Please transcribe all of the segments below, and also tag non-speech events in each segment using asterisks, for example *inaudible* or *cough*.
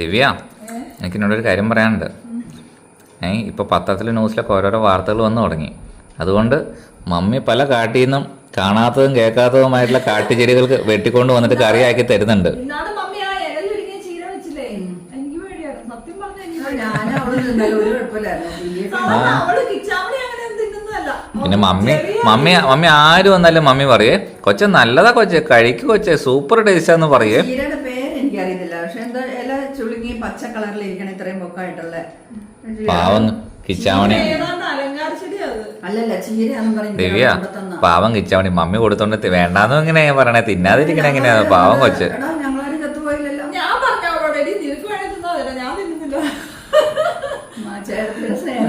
ദിവ്യ എനിക്ക് എന്നോടൊരു കാര്യം പറയാനുണ്ട്. ഏ ഇപ്പോൾ പത്രത്തിലെ ന്യൂസിലൊക്കെ ഓരോരോ വാർത്തകൾ വന്നു തുടങ്ങി. അതുകൊണ്ട് മമ്മി പല കാട്ടിൽ നിന്നും കാണാത്തതും കേൾക്കാത്തതുമായിട്ടുള്ള കാട്ടുചെടികൾക്ക് വെട്ടിക്കൊണ്ട് വന്നിട്ട് കറിയാക്കി തരുന്നുണ്ട്. പിന്നെ മമ്മി മമ്മി മമ്മി ആര് വന്നാലും മമ്മി പറയേ കൊച്ചെ നല്ലതാ കൊച്ചെ കഴിക്കു കൊച്ചെ സൂപ്പർ ടേസ്റ്റാന്ന് പറയേ. പൊക്കായിട്ടുള്ള പാവം കിച്ചാമണി അല്ലല്ല ചീരയാന്ന് പറഞ്ഞു പാവം കിച്ചാമണി മമ്മി കൊടുത്തോണ്ട് വേണ്ടാന്നും ഇങ്ങനെ പറയണേ. തിന്നാതിരിക്കണ എങ്ങനെയാ? പാവം കൊച്ച്. എടാ ഞങ്ങളാരും ചത്തുപോയില്ലല്ലോ ഞാൻ പറഞ്ഞ അവളോട് എടി നിനക്ക് വേണേ തിന്നാ ഞാൻ തിന്നുന്നില്ല സ്നേഹം.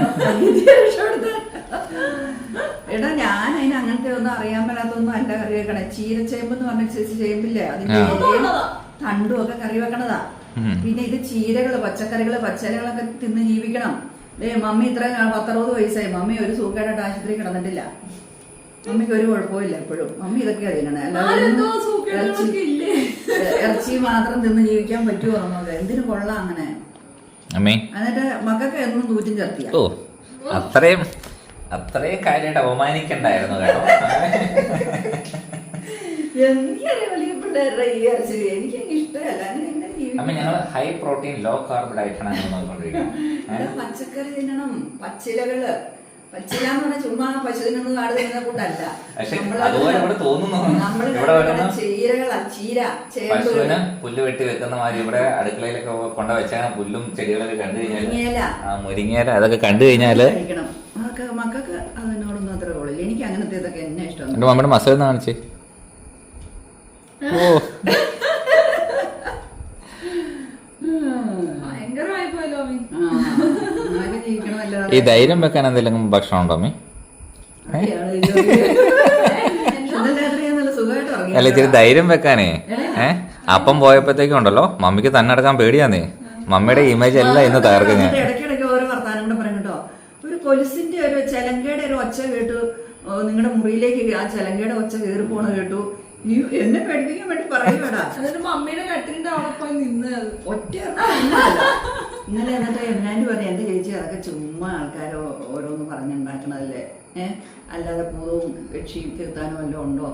എടാ അതിന് അങ്ങനത്തെ ഒന്നും അറിയാൻ പറ്റാത്തൊന്നും അല്ല കറി വെക്കണേ. ചീരച്ചേമ്പ് എന്ന് പറഞ്ഞ ചേച്ചി ചേമ്പില്ലേ? അതിന്റെ തണ്ടും ഒക്കെ കറി വെക്കണതാ. പിന്നെ ഇത് ചീരകൾ പച്ചക്കറികൾ പച്ചക്കറികളൊക്കെ തിന്ന് ജീവിക്കണം. ഏ മമ്മി ഇത്ര പത്തറുപത് വയസ്സായി. മമ്മി ഒരു സുഖമായിട്ട് ആശുപത്രി കിടന്നിട്ടില്ല. മമ്മിക്ക് ഒരു കുഴപ്പമില്ല എപ്പോഴും. മമ്മി ഇതൊക്കെ അറിയണേ? ഇറച്ചി മാത്രം തിന്ന് ജീവിക്കാൻ പറ്റുമോ നമുക്ക് എന്തിനു കൊള്ളാം അങ്ങനെ? അമ്മേ. എന്നിട്ട് മക്കൾക്ക് എന്നും തൂറ്റും ചേർത്തിയ. ഓ അത്രയും അത്രയും കാര്യമായിട്ട് അപമാനിക്കണ്ടായിരുന്നു കേട്ടോ. എനിക്കറിയാം വലിയ പിള്ളേരുടെ ഈ ഇറച്ചി. എനിക്ക് ഇഷ്ടമല്ല. എങ്ങനെ ഞങ്ങൾ ഹൈ പ്രോട്ടീൻ ലോ കാർബ് ഡയറ്റാണ് ഞങ്ങൾ നോക്കിക്കൊണ്ടിരിക്കുന്നത്. *laughs* പച്ചക്കറി തിന്നണം. പച്ചിലകൾ. പച്ചില എന്ന് പറഞ്ഞാൽ ചുമ്മാ കാട് തിന്നുന്ന കൂട്ടല്ല. പക്ഷെ നമ്മൾ അതുപോലെ ഇവിടെ തോന്നുന്നു. ഇവിടെ വരുന്ന ചീരകളാ ചീര പശുവിന് പുല്ല് വെട്ടി വെക്കുന്ന മാതിരി ഇവിടെ അടുക്കളയിലൊക്കെ കൊണ്ട വെച്ചാൽ പുല്ലും ചെടികളൊക്കെ കണ്ടു കഴിഞ്ഞാൽ മുരിങ്ങയില. മുരിങ്ങയില അതൊക്കെ കണ്ടു കഴിഞ്ഞാൽ മക്കൾക്ക് അതിനോടൊന്നും അത്ര കൊള്ളില്ല എനിക്ക് അങ്ങനത്തെ ഇതൊക്കെ എന്നെ ഇഷ്ടം മമ്മിയുടെ കാണിച്ചേ. ഓ *laughs* ഭയങ്കരമായി പോയല്ലോ അമ്മി അങ്ങനെ ജീവിക്കണമല്ലോ ഈ ധൈര്യം വെക്കാൻ എന്തെങ്കിലും ഭക്ഷണം ഉണ്ടോ ഉറങ്ങി അല്ല ഇച്ചിരി ധൈര്യം വെക്കാനേ. ഏ? അപ്പം പോയപ്പോഴത്തേക്കും ഉണ്ടല്ലോ മമ്മിക്ക് തന്നെ അടക്കാൻ പേടിയാന്നേ. മമ്മിയുടെ ഇമേജ് എല്ലാം ഇന്ന് തകർക്കും ഞാൻ. ഒരു കൊലുസിന്റെ ഒരു ചെലങ്കയുടെ ഒരു ഒച്ച കേട്ടു. നിങ്ങളുടെ മുറിയിലേക്ക് ആ ചെലങ്കയുടെ ഒച്ച കയറി പോണ കേട്ടു. നീ എന്നെ പേടിപ്പിക്കാൻ വേണ്ടി പറയുവേടാ. എന്നിട്ട് മമ്മിയുടെ കട്ടിലിന്റെ അവിടെ പോയി നിന്ന് അത് ഒറ്റ. *laughs* ഇന്നലെ എന്നിട്ട് എന്നാണ്ട് പറഞ്ഞ എന്റെ ചേച്ചി അതൊക്കെ ചുമ്മാ ആൾക്കാർ ഓരോന്ന് പറഞ്ഞുണ്ടാക്കണതല്ലേ? ഏഹ് അല്ലാതെ പൂവും രക്ഷയും തീർത്താനും വല്ലതും ഉണ്ടോ?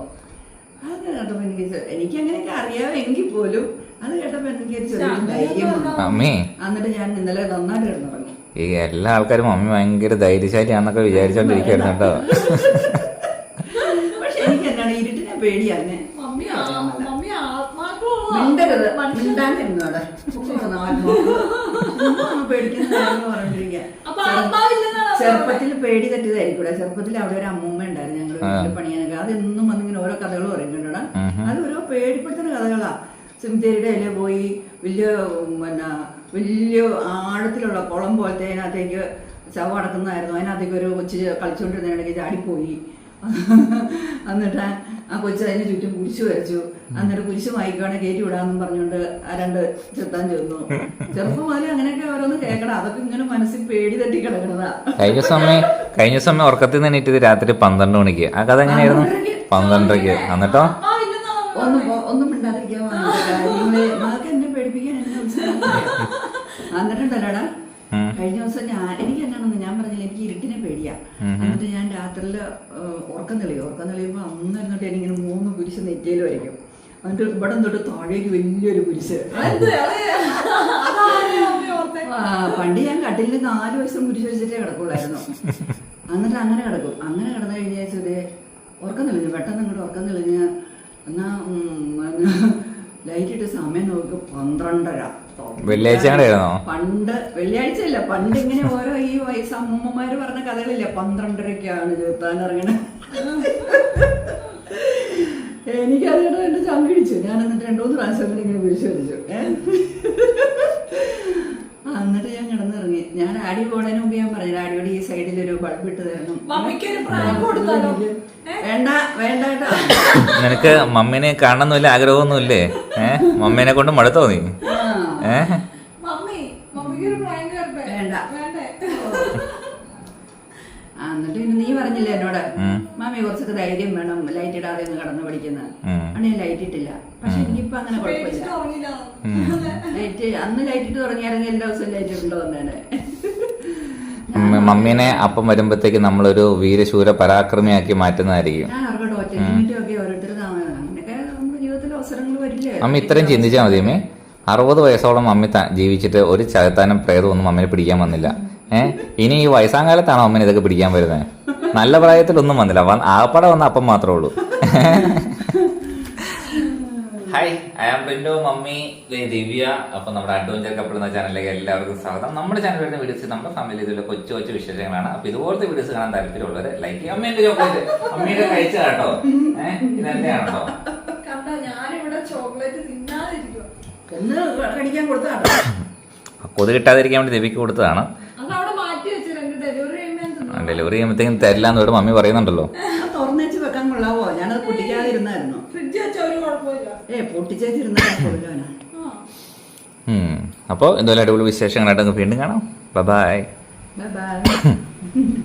അത് കേട്ടപ്പോ എനിക്ക് എനിക്ക് അങ്ങനെയൊക്കെ അറിയാമെങ്കിൽ പോലും അത് കേട്ടപ്പോ എനിക്ക് ഒരു ചെറിയ ധൈര്യം അമ്മേ. എന്നിട്ട് ഞാൻ ഇന്നലെ നന്നായിട്ട് കിടന്നുറങ്ങി. ഈ എല്ലാ ആൾക്കാരും മമ്മി ഭയങ്കര ധൈര്യശാലിയാന്നൊക്കെ വിചാരിച്ചോണ്ടിരിക്കുന്നു കേട്ടോ. പക്ഷെ എനിക്ക് എന്താണ് ഇരുട്ടിനെ ആത്മാക്കളുള്ള മിണ്ടരുത്. മിണ്ടാൻ പേടിക്കുന്ന ചെറുപ്പത്തിൽ പേടി തെറ്റിയതായിരിക്കൂടെ. ചെറുപ്പത്തിൽ അവിടെ ഒരു അമ്മൂമ്മ ഉണ്ടായിരുന്നു ഞങ്ങൾ. വീട്ടിൽ പണിയാനൊക്കെ. അതെന്നും വന്നിങ്ങനെ ഓരോ കഥകൾ പറയുന്നുണ്ട് അത് ഓരോ പേടിപ്പെടുത്തുന്ന കഥകളാ. സിംതേരിയുടെ ഇല പോയി വലിയ പിന്നെ വലിയ ആഴത്തിലുള്ള കുളം പോലത്തെ അതിനകത്തേക്ക് ചവ അടക്കുന്നതായിരുന്നു. അതിനകത്തേക്ക് ഒരു കൊച്ചു കളിച്ചുകൊണ്ടിരുന്നതിനിടയ്ക്ക് ചാടിപ്പോയി. *laughs* എന്നിട്ട് ആ കൊച്ചു അതിന് ചുറ്റും കുരിശ് വരച്ചു. അന്നേരം കുരിശ് വായിക്കുവാണെ കയറ്റി വിടാന്നും പറഞ്ഞുകൊണ്ട് ആ രണ്ട് ചെത്താൻ ചെന്നു. ചെറുപ്പം മുതലേ അങ്ങനെയൊക്കെ ഓരോന്ന് കേൾക്കണം. അതൊക്കെ ഇങ്ങനെ മനസ്സിൽ പേടി തട്ടി കിടക്കണതാ കഴിഞ്ഞ സമയം കഴിഞ്ഞ സമയം ഉറക്കത്തിൽ നിന്ന് എണീറ്റത് രാത്രി പന്ത്രണ്ട് മണിക്ക്. ആ കഥ എങ്ങനെയായിരുന്നു? പന്ത്രണ്ടരക്ക്. എന്നിട്ടോ? ഒന്നും ഒന്നും മിണ്ടാതിരിക്കാൻ എന്നെ പേടിപ്പിക്കാൻ എന്നെ. *laughs* കഴിഞ്ഞ ദിവസം ഞാൻ എനിക്ക് എന്നാണെന്ന് ഞാൻ പറഞ്ഞില്ല എനിക്ക് പേടിയാ എന്നിട്ട് ഞാൻ രാത്രിയിൽ ഉറക്കം തെളിയും. ഉറക്കം തെളിയുമ്പോൾ അന്ന് ഇരുന്നിട്ട് എനിക്കിങ്ങനെ മൂന്ന് കുരിശ് നെറ്റിയിൽ വരയ്ക്കും എന്നിട്ട് ഇവിടെ തൊട്ട് താഴേക്ക് വലിയൊരു കുരിശ്. പണ്ട് ഞാൻ കട്ടിലിൽ നാല് വയസ്സും കുരിശ് വെച്ചിട്ടേ കിടക്കുള്ളായിരുന്നു. എന്നിട്ട് അങ്ങനെ കിടക്കും. അങ്ങനെ കിടന്നു കഴിഞ്ഞാൽ ഉറക്കം തെളിഞ്ഞു. പെട്ടെന്ന് ഇങ്ങോട്ട് ഉറക്കം തെളിഞ്ഞ് എന്നാ ലൈറ്റ് ഇട്ട് സമയം നോക്കി പന്ത്രണ്ടര. ആയിരുന്നോ പണ്ട് വെള്ളിയാഴ്ച അല്ല പണ്ട് ഇങ്ങനെ ഓരോ ഈ വയസ്സ് അമ്മൂമ്മമാര് പറഞ്ഞ കഥകളില്ല പന്ത്രണ്ടരക്കാണ് ചെറുത്താൻ ഇറങ്ങണത് എനിക്കത് കേട്ടോ എന്റെ ചങ്കിടിച്ചു ഞാൻ എന്നിട്ട് രണ്ടു മൂന്ന് പ്രാവശ്യം കൂടി ഇങ്ങനെ വിളിച്ചു വലിച്ചു എന്നിട്ട് ഞാൻ കിടന്നിറങ്ങി. ഞാൻ ആടി പോണതിന് മുമ്പ് ഞാൻ പറഞ്ഞു ആടിയോട് ഈ സൈഡിൽ ഒരു ബൾബ് ഇട്ട് തരണം? വേണ്ട വേണ്ട കേട്ടോ. നിനക്ക് മമ്മീനെ കാണണമെന്നില്ല ആഗ്രഹമൊന്നുമില്ലേ? ഏഹ് മമ്മീനെ കൊണ്ട് മടുത്തോ നീ? ആ. ഏ? മമ്മി മമ്മിക്ക് ഒരു പ്രായം കയറട്ടെ വേണ്ട. വേണ്ടേ? ആ, എന്നിട്ട് പിന്നെ നീ പറഞ്ഞില്ലേ എന്നോട്. മാമി കുറച്ചൊക്കെ ധൈര്യം വേണം. ലൈറ്റ് ഇടാതെ ഒന്ന് കടന്നു പഠിക്കുന്ന. ഉം. അന്ന് ഞാൻ ലൈറ്റ് ഇട്ടില്ല. പക്ഷെ എനിക്കിപ്പോ അങ്ങനെ കുഴപ്പമില്ല. ലൈറ്റ് അന്ന് ലൈറ്റ് ഇട്ട് തുടങ്ങിയായിരുന്നെങ്കിൽ എല്ലാ ദിവസവും ലൈറ്റ് ഇട്ടുണ്ടോ മ- മമ്മീനെ അപ്പം വരുമ്പോഴത്തേക്ക് നമ്മളൊരു വീരശൂര പരാക്രമിയാക്കി മാറ്റുന്നതായിരിക്കും. മമ്മി ഇത്രയും ചിന്തിച്ചാ മതി അമ്മേ. അറുപത് വയസ്സോളം മമ്മി ജീവിച്ചിട്ട് ഒരു ചകത്താനും പ്രേതമൊന്നും മമ്മിനെ പിടിക്കാൻ വന്നില്ല. ഏഹ് ഇനി ഈ വയസ്സാം കാലത്താണോ അമ്മനെ ഇതൊക്കെ പിടിക്കാൻ വരുന്നത് നല്ല പ്രായത്തിലൊന്നും വന്നില്ല. വന്ന് വന്ന അപ്പം മാത്രമേ ഉള്ളൂ. ഹായ് ഐ ആം പ്രിൻഡോ മമ്മി ദിവ്യ അപ്പൊ നമ്മുടെ അഡ്വഞ്ചർ കപ്പിൾ എന്ന ചാനലിലേക്ക് എല്ലാവർക്കും സ്വാഗതം. നമ്മുടെ ചാനൽ വരുന്ന വീഡിയോസ് നമ്മുടെ ഫാമിലി ഇതിലെ കൊച്ചു കൊച്ചു വിശേഷങ്ങളാണ്. അപ്പൊ ഇതുപോലത്തെ വീഡിയോസ് കാണാൻ താല്പര്യമുള്ളവർ ലൈക്ക് അമ്മേന്റെ ചോക്ലേറ്റ് അമ്മയുടെ കഴിച്ചതാട്ടോ ഏഹ് ഇതെന്റെയാണോ കണ്ടോ ഞാനിവിടെ ചോക്ലേറ്റ് കടിക്കാൻ കൊതു കിട്ടാതിരിക്കാൻ വേണ്ടി ദേവിക്ക് കൊടുത്തതാണ്. ഡെലിവറി ചെയ്യുമ്പോഴത്തേക്കും തരില്ല എന്നോട് മമ്മി പറയുന്നുണ്ടല്ലോ. തുറന്നേച്ച് വെക്കാൻ കൊള്ളാവോ? ഞാനത് പൊട്ടിക്കാതിരുന്നായിരുന്നു. ഏ പൊട്ടിച്ചേച്ചിരുന്നാ അപ്പോൾ എന്തായാലും അടിപൊളി വിശേഷങ്ങളായിട്ട് വീണ്ടും കാണാം. Bye bye bye